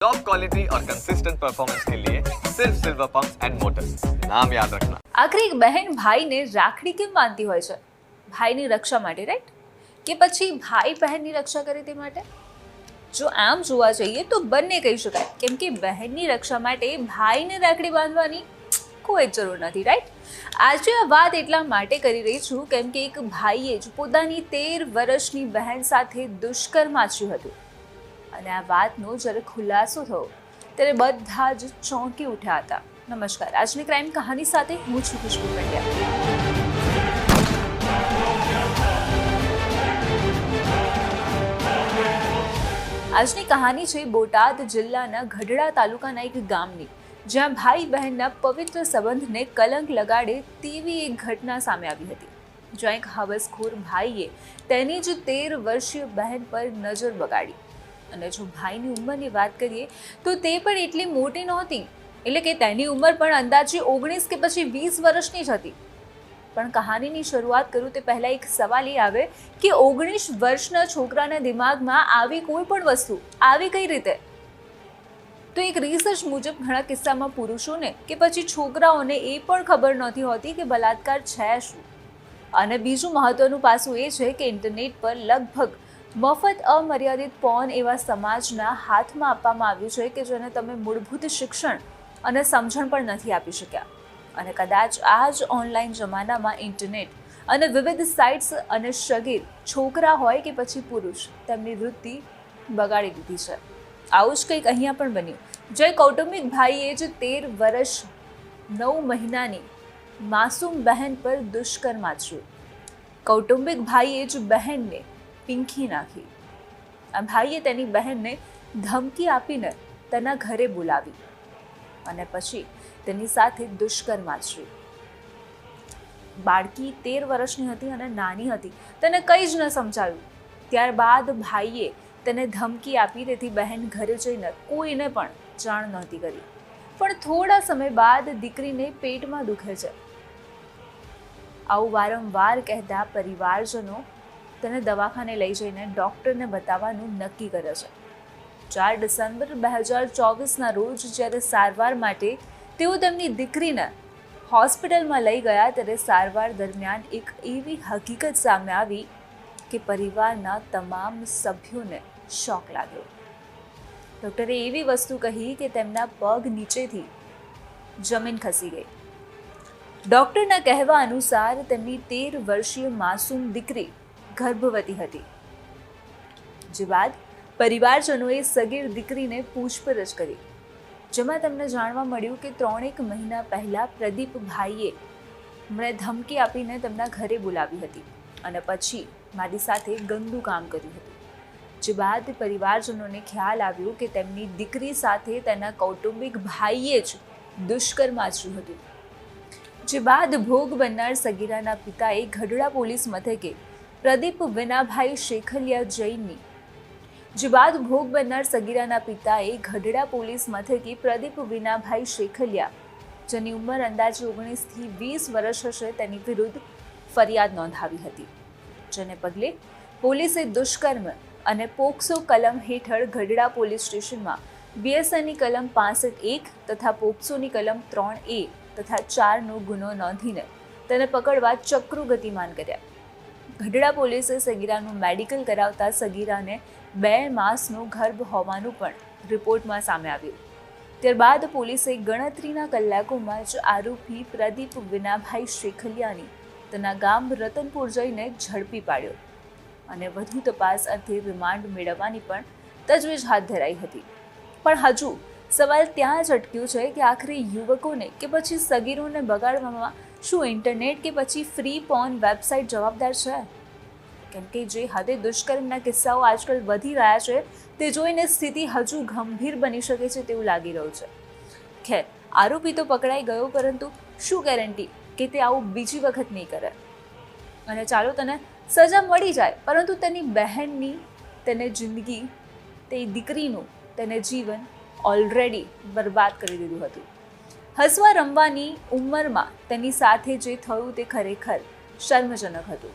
Top quality और consistent performance के लिए सिर्फ सिल्वर पंप एंड मोटर्स नाम याद रखना આખરે એક બહેન ભાઈને રાખડી કેમ બાંધતી હોય છે ભાઈની રક્ષા માટે રાઈટ કે પછી ભાઈ બહેનની રક્ષા કરે તે માટે જો આમ જોવા જઈએ તો બંને કહી શકાય કેમ કે બહેનની રક્ષા માટે ભાઈને રાખડી બાંધવાની કોઈ જ જરૂર નથી રાઈટ આજે આ વાત એટલા માટે કરી રહી છું કેમ કે એક ભાઈએ જ પોતાની તેર વર્ષની બહેન સાથે દુષ્કર્મ આચર્યું હતું અને આ વાતનો જ્યારે ખુલાસો થયો, ત્યારે બધા જ ચોંકી ઉઠ્યા હતા. નમસ્કાર, આજની ક્રાઇમ કહાની સાથે હું છું ખુશ્બુ પંડ્યા. આજની કહાની છે બોટાદ જિલ્લાના ગઢડા તાલુકાના એક ગામની, જ્યાં ભાઈ બહેનના પવિત્ર સંબંધને કલંક લગાડે તેવી એક ઘટના સામે આવી હતી. જ્યાં એક હવસખોર ભાઈએ તેની જ તેર વર્ષીય બહેન પર નજર બગાડી. અને જો ભાઈની ઉંમરની વાત કરીએ, તો તે પણ એટલી મોટી નહોતી. એટલે કે તેની ઉંમર પણ અંદાજે ઓગણીસ કે પછી વીસ વર્ષની જ હતી. પણ કહાનીની શરૂઆત કરું તે પહેલાં એક સવાલ એ આવે કે ઓગણીસ વર્ષના છોકરાના દિમાગમાં આવી કોઈ પણ વસ્તુ, આવી કઈ રીતે? તો એક રિસર્ચ મુજબ ઘણા કિસ્સામાં પુરુષોને કે પછી છોકરાઓને એ પણ ખબર નહોતી હોતી કે બલાત્કાર છે શું. અને બીજું મહત્વનું પાસું એ છે કે ઇન્ટરનેટ પર લગભગ મફત અમર્યાદિત પોન એવા સમાજના હાથમાં આપવામાં આવ્યું છે કે જેને તમે મૂળભૂત શિક્ષણ અને સમજણ પણ નથી આપી શક્યા. અને કદાચ આ જ ઓનલાઈન જમાનામાં ઇન્ટરનેટ અને વિવિધ સાઇટ્સ અને શગીર છોકરા હોય કે પછી પુરુષ, તેમની વૃત્તિ બગાડી દીધી છે. આવું જ કંઈક અહીંયા પણ બન્યું. જય કૌટુંબિક ભાઈએ જ તેર વર્ષ નવ મહિનાની માસૂમ બહેન પર દુષ્કર્મ આચર્યું. કૌટુંબિક ભાઈએ જ બહેનને પીંખી નાખી. આ ભાઈએ તેની બહેનને ધમકી આપીને તેના ઘરે બોલાવી અને પછી તેની સાથે દુષ્કર્મ આચર્યું બાળકી તેર વર્ષની હતી અને નાની હતી. તેને કંઈ જ ન સમજાયું. ત્યારબાદ ભાઈએ તેને ધમકી આપી, તેથી બહેન ઘરે જઈને કોઈને પણ જાણ નહોતી કરી. પણ થોડા સમય બાદ દીકરીને પેટમાં દુખે છે. આવું વારંવાર કહેતા પરિવારજનો તેને દવાખાને લઈ જઈને ડૉક્ટરને બતાવવાનું નક્કી કરે છે. ચાર ડિસેમ્બર બે હજાર ચોવીસના રોજ જ્યારે સારવાર માટે તેઓ તેમની દીકરીને હોસ્પિટલમાં લઈ ગયા ત્યારે સારવાર દરમિયાન એક એવી હકીકત સામે આવી કે પરિવારના તમામ સભ્યોને શોક લાગ્યો. ડૉક્ટરે એવી વસ્તુ કહી કે તેમના પગ નીચેથી જમીન ખસી ગઈ. ડૉક્ટરના કહેવા અનુસાર તેમની તેર વર્ષીય માસૂમ દીકરી ગર્ભવતી હતી. જે બાદ પરિવારજનોએ સગીર દીકરીને પૂછપરછ કરી. જેમાં તેમને જાણવા મળ્યું કે ત્રણેક મહિના પહેલાં પ્રદીપભાઈએ મને ધમકી આપીને તેમના ઘરે બોલાવી હતી અને પછી મારી સાથે ગંદુ કામ કર્યું હતું. જે બાદ પરિવારજનોને ખ્યાલ આવ્યો કે તેમની દીકરી સાથે તેના કૌટુંબિક ભાઈએ જ દુષ્કર્મ આચર્યું હતું. જે બાદ ભોગ બનનાર સગીરાના પિતાએ ગઢડા પોલીસ મથકે પ્રદીપ વિનાભાઈ શેખલિયા જૈનની. જે બાદ ભોગ બનનાર સગીરાના પિતાએ ગઢડા પોલીસ મથકે પ્રદીપ વિનાભાઈ શેખલિયા, જેની ઉંમર અંદાજે ઓગણીસથી વીસ વર્ષ હશે, તેની વિરુદ્ધ ફરિયાદ નોંધાવી હતી. જેને પગલે પોલીસે દુષ્કર્મ અને પોક્સો કલમ હેઠળ ગઢડા પોલીસ સ્ટેશનમાં બીએસએનની કલમ પાસઠ એક તથા પોક્સોની કલમ ત્રણ એ તથા ચારનો ગુનો નોંધીને તેને પકડવા ચક્રુ ગતિમાન કર્યા. ગઢડા પોલીસે સગીરાનું મેડિકલ કરાવતા સગીરાને બે માસનું ગર્ભ હોવાનું પણ રિપોર્ટમાં સામે આવ્યું. ત્યારબાદ પોલીસે ગણતરીના કલાકોમાં જ આરોપી પ્રદીપ વિનાભાઈ શેખલિયાની તેના ગામ રતનપુર જઈને ઝડપી પાડ્યો અને વધુ તપાસ અર્થે રિમાન્ડ મેળવવાની પણ તજવીજ હાથ ધરાઈ હતી. પણ હજુ સવાલ ત્યાં જ અટક્યો છે કે આખરે યુવકોને કે પછી સગીરોને બગાડવામાં શું ઇન્ટરનેટ કે પછી ફ્રી પોન વેબસાઇટ જવાબદાર છે? કેમ કે જે હદે દુષ્કર્મના કિસ્સાઓ આજકાલ વધી રહ્યા છે, તે જોઈને સ્થિતિ હજુ ગંભીર બની શકે છે તેવું લાગી રહ્યું છે. ખેર, આરોપી તો પકડાઈ ગયો, પરંતુ શું ગેરંટી કે તે આવું બીજી વખત નહીં કરે? અને ચાલો તને સજા મળી જાય, પરંતુ તેની બહેનની, તેને જિંદગી, તે દીકરીનું, તેને જીવન ઓલરેડી બરબાદ કરી દીધું હતું. હસવા રમવાની ઉંમરમાં તેની સાથે જે થયું તે ખરેખર શર્મજનક હતું.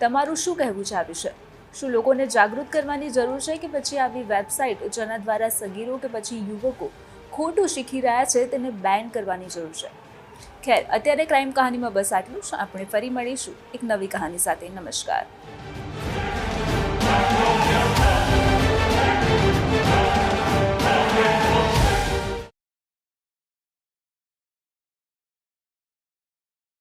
તમારું શું કહેવું છે આ વિશે? શું લોકોને જાગૃત કરવાની જરૂર છે કે પછી આવી વેબસાઇટ જેના દ્વારા સગીરો કે પછી યુવકો ખોટું શીખી રહ્યા છે તેને બેન કરવાની જરૂર છે? ખેર, અત્યારે ક્રાઇમ કહાનીમાં બસ આટલું જ. આપણે ફરી મળીશું એક નવી કહાની સાથે. નમસ્કાર.